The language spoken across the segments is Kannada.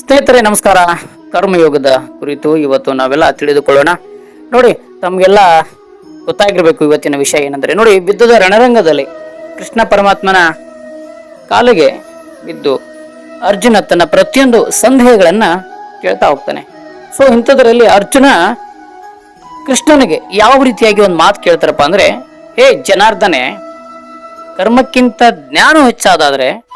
ಸ್ನೇಹಿತರೆ, ನಮಸ್ಕಾರ. ಕರ್ಮಯೋಗದ ಕುರಿತು ಇವತ್ತು ನಾವೆಲ್ಲ ತಿಳಿದುಕೊಳ್ಳೋಣ. ನೋಡಿ, ತಮಗೆಲ್ಲ ಗೊತ್ತಾಗಿರಬೇಕು ಇವತ್ತಿನ ವಿಷಯ ಏನಂದ್ರೆ, ನೋಡಿ, ಬಿದ್ದದ ರಣರಂಗದಲ್ಲಿ ಕೃಷ್ಣ ಪರಮಾತ್ಮನ ಕಾಲಿಗೆ ಬಿದ್ದು ಅರ್ಜುನ ತನ್ನ ಪ್ರತಿಯೊಂದು ಸಂದೇಹಗಳನ್ನು ಕೇಳ್ತಾ ಹೋಗ್ತಾನೆ. ಸೊ ಇಂಥದ್ರಲ್ಲಿ ಅರ್ಜುನ ಕೃಷ್ಣನಿಗೆ ಯಾವ ರೀತಿಯಾಗಿ ಒಂದು ಮಾತು ಕೇಳ್ತಾರಪ್ಪ ಅಂದ್ರೆ, ಹೇ ಜನಾರ್ದನೆ, ಕರ್ಮಕ್ಕಿಂತ ಜ್ಞಾನ ಹೆಚ್ಚಾದಾದ್ರೆ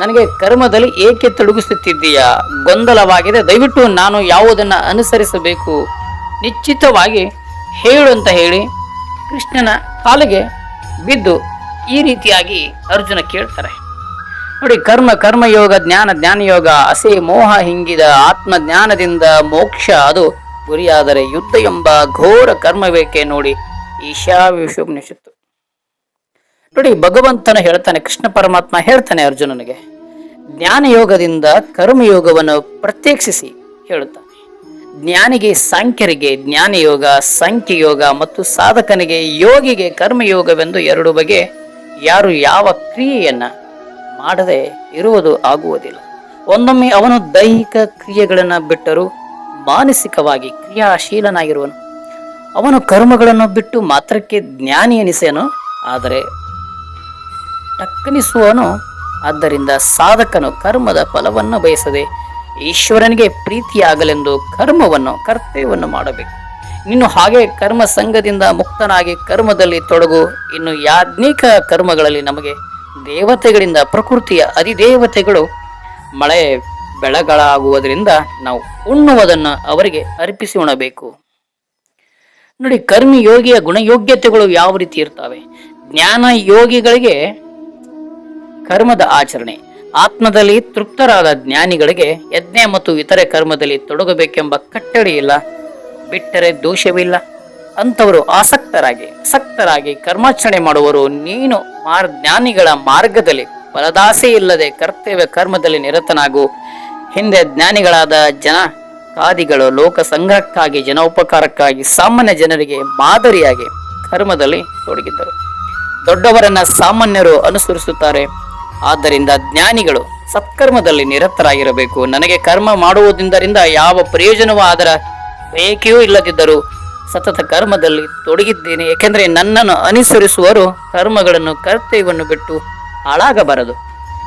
ನನಗೆ ಕರ್ಮದಲ್ಲಿ ಏಕೆ ತೊಡಗಿಸುತ್ತಿದ್ದೀಯಾ? ಗೊಂದಲವಾಗಿದೆ. ದಯವಿಟ್ಟು ನಾನು ಯಾವುದನ್ನು ಅನುಸರಿಸಬೇಕು? ನಿಶ್ಚಿತವಾಗಿ ಹೇಳು ಅಂತ ಹೇಳಿ ಕೃಷ್ಣನ ಕಾಲಿಗೆ ಬಿದ್ದು ಈ ರೀತಿಯಾಗಿ ಅರ್ಜುನ ಕೇಳ್ತಾರೆ. ನೋಡಿ, ಕರ್ಮ, ಕರ್ಮಯೋಗ, ಜ್ಞಾನ, ಜ್ಞಾನಯೋಗ, ಅಸೆ, ಮೋಹ ಹಿಂಗಿದ ಆತ್ಮ ಜ್ಞಾನದಿಂದ ಮೋಕ್ಷ, ಅದು ಗುರಿಯಾದರೆ ಯುದ್ಧ ಎಂಬ ಘೋರ ಕರ್ಮವೇಕೆ ನೋಡಿ. ಈಶಾ ಈಶಾವಿಷುಪ್ನಿಷತ್ತು ನೋಡಿ, ಭಗವಂತನ ಹೇಳ್ತಾನೆ, ಕೃಷ್ಣ ಪರಮಾತ್ಮ ಹೇಳ್ತಾನೆ ಅರ್ಜುನನಿಗೆ, ಜ್ಞಾನಯೋಗದಿಂದ ಕರ್ಮಯೋಗವನ್ನು ಪ್ರತ್ಯೇಕಿಸಿ ಹೇಳುತ್ತಾನೆ. ಜ್ಞಾನಿಗೆ ಸಾಂಖ್ಯರಿಗೆ ಜ್ಞಾನಯೋಗ, ಸಾಂಖ್ಯಯೋಗ ಮತ್ತು ಸಾಧಕನಿಗೆ ಯೋಗಿಗೆ ಕರ್ಮಯೋಗವೆಂದು ಎರಡು ಬಗೆ ಯಾರು ಯಾವ ಕ್ರಿಯೆಯನ್ನು ಮಾಡದೆ ಇರುವುದು ಆಗುವುದಿಲ್ಲ. ಒಂದೊಮ್ಮೆ ಅವನು ದೈಹಿಕ ಕ್ರಿಯೆಗಳನ್ನು ಬಿಟ್ಟರೂ ಮಾನಸಿಕವಾಗಿ ಕ್ರಿಯಾಶೀಲನಾಗಿರುವನು. ಅವನು ಕರ್ಮಗಳನ್ನು ಬಿಟ್ಟು ಮಾತ್ರಕ್ಕೆ ಜ್ಞಾನಿ ಎನಿಸೇನು, ಆದರೆ ಟಕ್ಕನಿಸುವನು ಆದ್ದರಿಂದ ಸಾಧಕನು ಕರ್ಮದ ಫಲವನ್ನು ಬಯಸದೆ ಈಶ್ವರನಿಗೆ ಪ್ರೀತಿಯಾಗಲೆಂದು ಕರ್ಮವನ್ನು, ಕರ್ತವ್ಯವನ್ನು ಮಾಡಬೇಕು. ಇನ್ನು ಹಾಗೆ ಕರ್ಮ ಸಂಘದಿಂದ ಮುಕ್ತನಾಗಿ ಕರ್ಮದಲ್ಲಿ ತೊಡಗು, ಇನ್ನು ಯಾಜ್ಞಿಕ ಕರ್ಮಗಳಲ್ಲಿ ನಮಗೆ ದೇವತೆಗಳಿಂದ, ಪ್ರಕೃತಿಯ ಅಧಿದೇವತೆಗಳು ಮಳೆ ಬೆಳಗಳಾಗುವುದರಿಂದ ನಾವು ಉಣ್ಣುವುದನ್ನು ಅವರಿಗೆ ಅರ್ಪಿಸಿ ಉಣಬೇಕು. ನೋಡಿ ಕರ್ಮಿ ಯೋಗಿಯ ಗುಣಯೋಗ್ಯತೆಗಳು ಯಾವ ರೀತಿ ಇರ್ತವೆ? ಜ್ಞಾನ ಯೋಗಿಗಳಿಗೆ ಕರ್ಮದ ಆಚರಣೆ. ಆತ್ಮದಲ್ಲಿ ತೃಪ್ತರಾದ ಜ್ಞಾನಿಗಳಿಗೆ ಯಜ್ಞ ಮತ್ತು ಇತರೆ ಕರ್ಮದಲ್ಲಿ ತೊಡಗಬೇಕೆಂಬ ಕಟ್ಟಡಿ ಇಲ್ಲ. ಬಿಟ್ಟರೆ ದೋಷವಿಲ್ಲ. ಅಂಥವರು ಆಸಕ್ತರಾಗಿ ಆಸಕ್ತರಾಗಿ ಕರ್ಮಾಚರಣೆ ಮಾಡುವರು ನೀನು ಮಾರ್, ಜ್ಞಾನಿಗಳ ಮಾರ್ಗದಲ್ಲಿ. ಫಲದಾಸೆ ಇಲ್ಲದೆ ಕರ್ತವ್ಯ ಕರ್ಮದಲ್ಲಿ ನಿರತನಾಗು. ಹಿಂದೆ ಜ್ಞಾನಿಗಳಾದ ಜನ ಕಾದಿಗಳು ಲೋಕ ಸಂಗ್ರಹಕ್ಕಾಗಿ ಜನೋಪಕಾರಕ್ಕಾಗಿ, ಸಾಮಾನ್ಯ ಜನರಿಗೆ ಮಾದರಿಯಾಗಿ ಕರ್ಮದಲ್ಲಿ ತೊಡಗಿದ್ದರು. ದೊಡ್ಡವರನ್ನ ಸಾಮಾನ್ಯರು ಅನುಸರಿಸುತ್ತಾರೆ. ಆದ್ದರಿಂದ ಜ್ಞಾನಿಗಳು ಸತ್ಕರ್ಮದಲ್ಲಿ ನಿರತರಾಗಿರಬೇಕು. ನನಗೆ ಕರ್ಮ ಮಾಡುವುದರಿಂದ ಯಾವ ಪ್ರಯೋಜನವೂ ಅದರ ಬೇಕೆಯೂ ಇಲ್ಲದಿದ್ದರೂ ಸತತ ಕರ್ಮದಲ್ಲಿ ತೊಡಗಿದ್ದೇನೆ. ಏಕೆಂದರೆ ನನ್ನನ್ನು ಅನುಸರಿಸುವರು ಕರ್ಮಗಳನ್ನು ಕರ್ತವ್ಯವನ್ನು ಬಿಟ್ಟು ಹಾಳಾಗಬಾರದು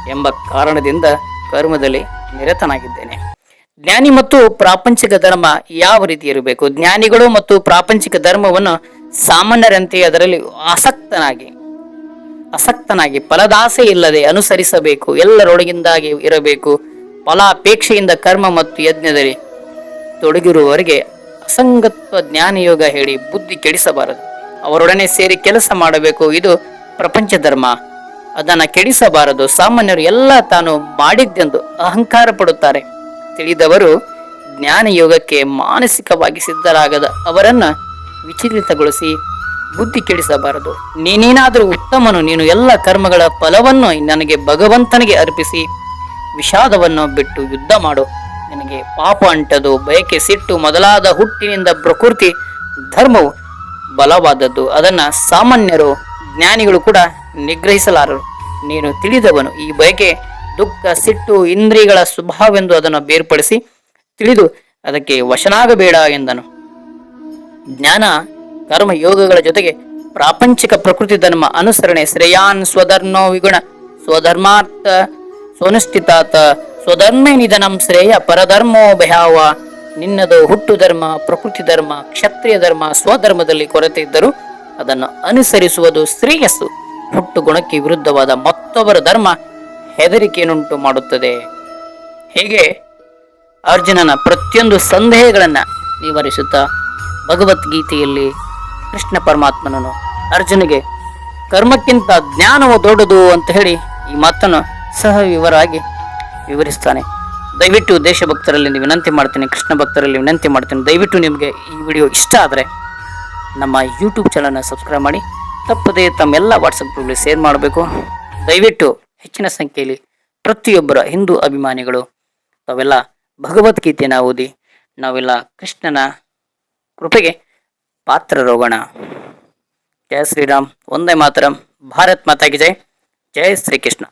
ಎಂಬ ಕಾರಣದಿಂದ ಕರ್ಮದಲ್ಲಿ ನಿರತನಾಗಿದ್ದೇನೆ. ಜ್ಞಾನಿ ಮತ್ತು ಪ್ರಾಪಂಚಿಕ ಧರ್ಮ ಯಾವ ರೀತಿ ಇರಬೇಕು? ಜ್ಞಾನಿಗಳು ಮತ್ತು ಪ್ರಾಪಂಚಿಕ ಧರ್ಮವನ್ನು ಸಾಮಾನ್ಯರಂತೆ ಅದರಲ್ಲಿ ಆಸಕ್ತನಾಗಿ ಆಸಕ್ತನಾಗಿ ಫಲದಾಸೆ ಇಲ್ಲದೆ ಅನುಸರಿಸಬೇಕು, ಎಲ್ಲರೊಳಗಿಂದಾಗಿ ಇರಬೇಕು. ಫಲಾಪೇಕ್ಷೆಯಿಂದ ಕರ್ಮ ಮತ್ತು ಯಜ್ಞದಲ್ಲಿ ತೊಡಗಿರುವವರಿಗೆ ಅಸಂಗತ್ವ ಜ್ಞಾನಯೋಗ ಹೇಳಿ ಬುದ್ಧಿ ಕೆಡಿಸಬಾರದು. ಅವರೊಡನೆ ಸೇರಿ ಕೆಲಸ ಮಾಡಬೇಕು, ಇದು ಪ್ರಪಂಚ ಧರ್ಮ. ಅದನ್ನು ಕೆಡಿಸಬಾರದು. ಸಾಮಾನ್ಯರು ಎಲ್ಲ ತಾನು ಮಾಡಿದ್ದೆಂದು ಅಹಂಕಾರ ಪಡುತ್ತಾರೆ. ತಿಳಿದವರು ಜ್ಞಾನಯೋಗಕ್ಕೆ ಮಾನಸಿಕವಾಗಿ ಸಿದ್ಧರಾಗದ ಅವರನ್ನು ವಿಚಲಿತಗೊಳಿಸಿ ಬುದ್ಧಿ ಕೆಡಿಸಬಾರದು. ನೀನೇನಾದರೂ ಉತ್ತಮನು, ನೀನು ಎಲ್ಲ ಕರ್ಮಗಳ ಫಲವನ್ನು ನನಗೆ ಭಗವಂತನಿಗೆ ಅರ್ಪಿಸಿ, ವಿಷಾದವನ್ನು ಬಿಟ್ಟು ಯುದ್ಧ ಮಾಡು. ನಿನಗೆ ಪಾಪ ಅಂಟದು, ಬಯಕೆ ಸಿಟ್ಟು ಮೊದಲಾದ ಹುಟ್ಟಿನಿಂದ ಪ್ರಕೃತಿ ಧರ್ಮವು ಬಲವಾದದ್ದು. ಅದನ್ನ ಸಾಮಾನ್ಯರು, ಜ್ಞಾನಿಗಳು ಕೂಡ ನಿಗ್ರಹಿಸಲಾರರು. ನೀನು ತಿಳಿದವನು. ಈ ಬಯಕೆ ದುಃಖ, ಸಿಟ್ಟು, ಇಂದ್ರಿಯಗಳ ಸ್ವಭಾವವೆಂದು ಅದನ್ನು ಬೇರ್ಪಡಿಸಿ ತಿಳಿದು ಅದಕ್ಕೆ ವಶನಾಗಬೇಡ ಎಂದನು. ಜ್ಞಾನ ಕರ್ಮ ಯೋಗಗಳ ಜೊತೆಗೆ ಪ್ರಾಪಂಚಿಕ ಪ್ರಕೃತಿ ಧರ್ಮ ಅನುಸರಣೆ ಶ್ರೇಯಾನ್ ಸ್ವಧರ್ಮೋ ವಿಗುಣ, ಸ್ವಧರ್ಮಾರ್ಥ ಸ್ವನುಷ್ಠಿತಾತ ಸ್ವಧರ್ಮೇ ನಿಧನಂ ಶ್ರೇಯ ಪರಧರ್ಮೋ ಭಯಾವ. ನಿನ್ನದು ಹುಟ್ಟು ಧರ್ಮ, ಪ್ರಕೃತಿ ಧರ್ಮ, ಕ್ಷತ್ರಿಯ ಧರ್ಮ, ಸ್ವಧರ್ಮದಲ್ಲಿ ಕೊರತೆ ಇದ್ದರೂ ಅದನ್ನು ಅನುಸರಿಸುವುದು ಶ್ರೇಯಸ್ಸು. ಹುಟ್ಟು ಗುಣಕ್ಕೆ ವಿರುದ್ಧವಾದ ಮತ್ತೊಬ್ಬರ ಧರ್ಮ ಹೆದರಿಕೆಯನ್ನುಂಟು ಮಾಡುತ್ತದೆ. ಹೀಗೆ ಅರ್ಜುನನ ಪ್ರತಿಯೊಂದು ಸಂದೇಹಗಳನ್ನು ನಿವಾರಿಸುತ್ತಾ ಭಗವದ್ಗೀತೆಯಲ್ಲಿ ಕೃಷ್ಣ ಪರಮಾತ್ಮನನು ಅರ್ಜುನಿಗೆ, ಕರ್ಮಕ್ಕಿಂತ ಜ್ಞಾನವು ದೊಡ್ಡದು ಅಂತ ಹೇಳಿ ಈ ಮಾತನ್ನು ಸಹ ವಿವರವಾಗಿ ವಿವರಿಸ್ತಾನೆ. ದಯವಿಟ್ಟು ದೇಶಭಕ್ತರಲ್ಲಿ ನೀವು ವಿನಂತಿ ಮಾಡ್ತೀನಿ, ಕೃಷ್ಣ ಭಕ್ತರಲ್ಲಿ ವಿನಂತಿ ಮಾಡ್ತೀನಿ. ದಯವಿಟ್ಟು ನಿಮಗೆ ಈ ವಿಡಿಯೋ ಇಷ್ಟ ಆದರೆ ನಮ್ಮ ಯೂಟ್ಯೂಬ್ ಚಾನಲ್ನ ಸಬ್ಸ್ಕ್ರೈಬ್ ಮಾಡಿ. ತಪ್ಪದೇ ತಮ್ಮೆಲ್ಲ ವಾಟ್ಸಪ್ ಗ್ರೂಪ್ಗೆ ಶೇರ್ ಮಾಡಬೇಕು. ದಯವಿಟ್ಟು ಹೆಚ್ಚಿನ ಸಂಖ್ಯೆಯಲ್ಲಿ ಪ್ರತಿಯೊಬ್ಬರ ಹಿಂದೂ ಅಭಿಮಾನಿಗಳು, ತಾವೆಲ್ಲ ಭಗವದ್ಗೀತೆಯನ್ನು ಓದಿ, ನಾವೆಲ್ಲ ಕೃಷ್ಣನ ಕೃಪೆಗೆ పాత్రరోగణ. జయ శ్రీరామ్ వందే మాతరం భారత్ మాతాకి జై. జై శ్రీకృష్ణ.